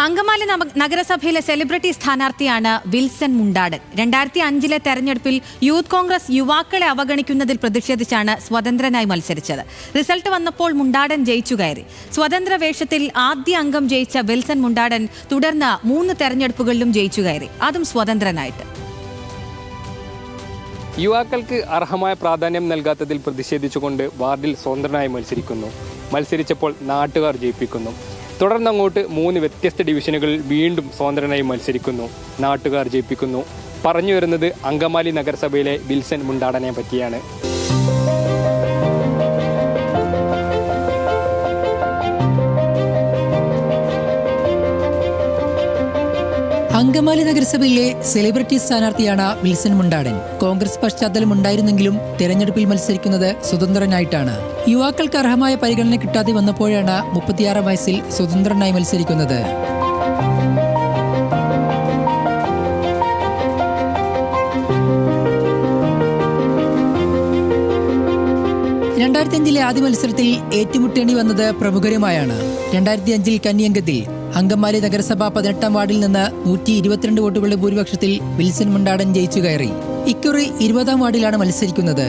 അങ്കമാലി നഗരസഭയിലെ സെലിബ്രിറ്റി സ്ഥാനാർത്ഥിയാണ് വിൽസൺ മുണ്ടാടൻ രണ്ടായിരത്തി അഞ്ചിലെ തെരഞ്ഞെടുപ്പിൽ യൂത്ത് കോൺഗ്രസ് യുവാക്കളെ അവഗണിക്കുന്നതിൽ പ്രതിഷേധിച്ചാണ് സ്വതന്ത്രനായി മത്സരിച്ചത്. റിസൾട്ട് വന്നപ്പോൾ മുണ്ടാടൻ ജയിച്ചു കയറി. സ്വതന്ത്ര വേഷത്തിൽ ആദ്യ അംഗം ജയിച്ച വിൽസൺ മുണ്ടാടൻ തുടർന്ന് മൂന്ന് തെരഞ്ഞെടുപ്പുകളിലും ജയിച്ചു കയറി. അതും സ്വതന്ത്രനായിട്ട്. യുവാക്കൾക്ക് അർഹമായ പ്രാധാന്യം നൽകാത്തതിൽ പ്രതിഷേധിച്ചുകൊണ്ട് വാർഡിൽ സ്വതന്ത്രനായി മത്സരിക്കുന്നു. മത്സരിച്ചപ്പോൾ നാട്ടുകാർ ജയിപ്പിക്കുന്നു. തുടർന്നങ്ങോട്ട് മൂന്ന് വ്യത്യസ്ത ഡിവിഷനുകളിൽ വീണ്ടും സ്വതന്ത്രനായി മത്സരിക്കുന്നു. നാട്ടുകാർ ജയിപ്പിക്കുന്നു. പറഞ്ഞു വരുന്നത് അങ്കമാലി നഗരസഭയിലെ വിൽസൺ മുണ്ടാടനെ പറ്റിയാണ്. അങ്കമാലി നഗരസഭയിലെ സെലിബ്രിറ്റി സ്ഥാനാർത്ഥിയാണ് വിൽസൺ മുണ്ടാടൻ. കോൺഗ്രസ് പശ്ചാത്തലം ഉണ്ടായിരുന്നെങ്കിലും തെരഞ്ഞെടുപ്പിൽ മത്സരിക്കുന്നത് സ്വതന്ത്രനായിട്ടാണ്. യുവാക്കൾക്ക് അർഹമായ പരിഗണന കിട്ടാതെ വന്നപ്പോഴാണ് മുപ്പത്തിയാറ് വയസ്സിൽ സ്വതന്ത്രനായി മത്സരിക്കുന്നത്. രണ്ടായിരത്തി അഞ്ചിലെ ആദ്യ മത്സരത്തിൽ ഏറ്റുമുട്ടേണ്ടി വന്നത് പ്രമുഖരുമായാണ്. രണ്ടായിരത്തി അഞ്ചിൽ കന്യങ്കത്തിൽ അങ്കമാലി നഗരസഭ പതിനെട്ടാം വാർഡിൽ നിന്ന് നൂറ്റി ഇരുപത്തിരണ്ട് വോട്ടുകളുടെ ഭൂരിപക്ഷത്തിൽ വിൽസൺ മുണ്ടാടൻ ജയിച്ചു കയറി. ഇക്കുറി ഇരുപതാം വാർഡിലാണ് മത്സരിക്കുന്നത്.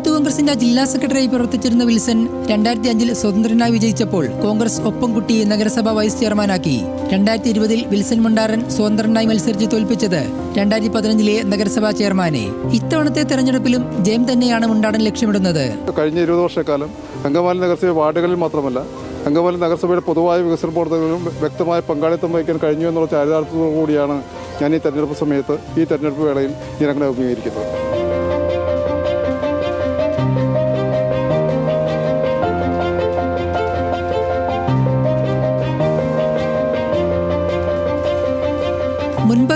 യൂത്ത് കോൺഗ്രസിന്റെ ജില്ലാ സെക്രട്ടറിയായി പ്രവർത്തിച്ചിരുന്ന വിൽസൺ രണ്ടായിരത്തി അഞ്ചിൽ സ്വതന്ത്രനായി വിജയിച്ചപ്പോൾ കോൺഗ്രസ് ഒപ്പം കുട്ടി നഗരസഭ വൈസ് ചെയർമാനാക്കി. രണ്ടായിരത്തി ഇരുപതിൽ വിൽസൺ മുണ്ടാരൻ സ്വതന്ത്രനായി മത്സരിച്ച് തോൽപ്പിച്ചത് രണ്ടായിരത്തി പതിനഞ്ചിലെ നഗരസഭാ ചെയർമാനെ. ഇത്തവണത്തെ തെരഞ്ഞെടുപ്പിലും ജയം തന്നെയാണ് മുണ്ടാടൻ ലക്ഷ്യമിടുന്നത്. കഴിഞ്ഞ ഇരുപത് വർഷക്കാലം അങ്കമാലി നഗരസഭ വാർഡുകളിൽ മാത്രമല്ല അങ്കമാലി നഗരസഭയുടെ പൊതുവായ വികസന പ്രവർത്തനങ്ങളിലും വ്യക്തമായ പങ്കാളിത്തം വഹിക്കാൻ കഴിഞ്ഞു എന്നുള്ള ചാരിതാർത്ഥ്യത്തോടു കൂടിയാണ് ഞാൻ ഈ തെരഞ്ഞെടുപ്പ് സമയത്ത് ഈ തെരഞ്ഞെടുപ്പ് വേളയിൽ ജനങ്ങളെ അഭിമുഖീകരിക്കുന്നത്.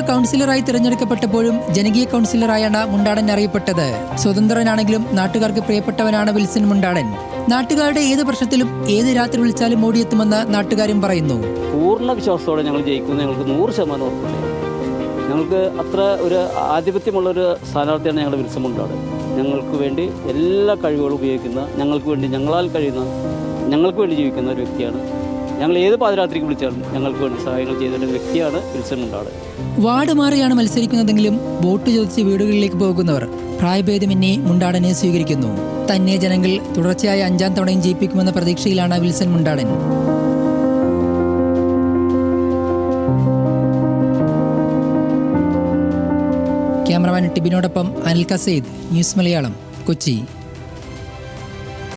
കൗൺസിലറായി തിരഞ്ഞെടുക്കപ്പെട്ടപ്പോഴും ജനകീയ കൗൺസിലറായാണ് മുണ്ടാടൻ അറിയപ്പെട്ടത്. സ്വതന്ത്രനാണെങ്കിലും നാട്ടുകാർക്ക് പ്രിയപ്പെട്ടവനാണ് വിൽസൺ മുണ്ടാടൻ. നാട്ടുകാരുടെ ഏത് പ്രശ്നത്തിലും ഏത് രാത്രി വിളിച്ചാലും ഓടിയെത്തുമെന്ന് നാട്ടുകാരും പറയുന്നു. പൂർണ വിശ്വാസത്തോടെ ഞങ്ങൾ ജയിക്കുന്നു ഞങ്ങൾക്ക് നൂറ് ശതമാനം ഉറപ്പുണ്ട്. ഞങ്ങൾക്ക് അത്ര ഒരു ആധിപത്യമുള്ള ഒരു സ്ഥാനാർത്ഥിയാണ് ഞങ്ങളുടെ വിൽസമുണ്ടാട് ഞങ്ങൾക്ക് വേണ്ടി എല്ലാ കഴിവുകളും ഉപയോഗിക്കുന്ന ഞങ്ങൾക്ക് വേണ്ടി ഞങ്ങളാൽ കഴിയുന്ന ഞങ്ങൾക്ക് വേണ്ടി ജീവിക്കുന്ന ഒരു വ്യക്തിയാണ് ഞങ്ങൾ ഏത് പാതിരാത്രിക്ക് വിളിച്ചാലും ഞങ്ങൾക്ക് വേണ്ടി സഹായങ്ങൾ ചെയ്തിട്ട് വ്യക്തിയാണ് വിൽസൺ ഉണ്ടാട് വാർഡ് മാറിയാണ് മത്സരിക്കുന്നതെങ്കിലും വോട്ട് ചോദിച്ച് വീടുകളിലേക്ക് പോകുന്നവർ പ്രായഭേദമന്യേ മുണ്ടാടനെ സ്വീകരിക്കുന്നു. തന്നെ ജനങ്ങൾ തുടർച്ചയായ അഞ്ചാം തവണയും ജയിപ്പിക്കുമെന്ന പ്രതീക്ഷയിലാണ് വിൽസൺ മുണ്ടാടൻ. ക്യാമറമാൻ ടിബിനോടൊപ്പം അനിൽ കസീദ് ന്യൂസ് മലയാളം കൊച്ചി.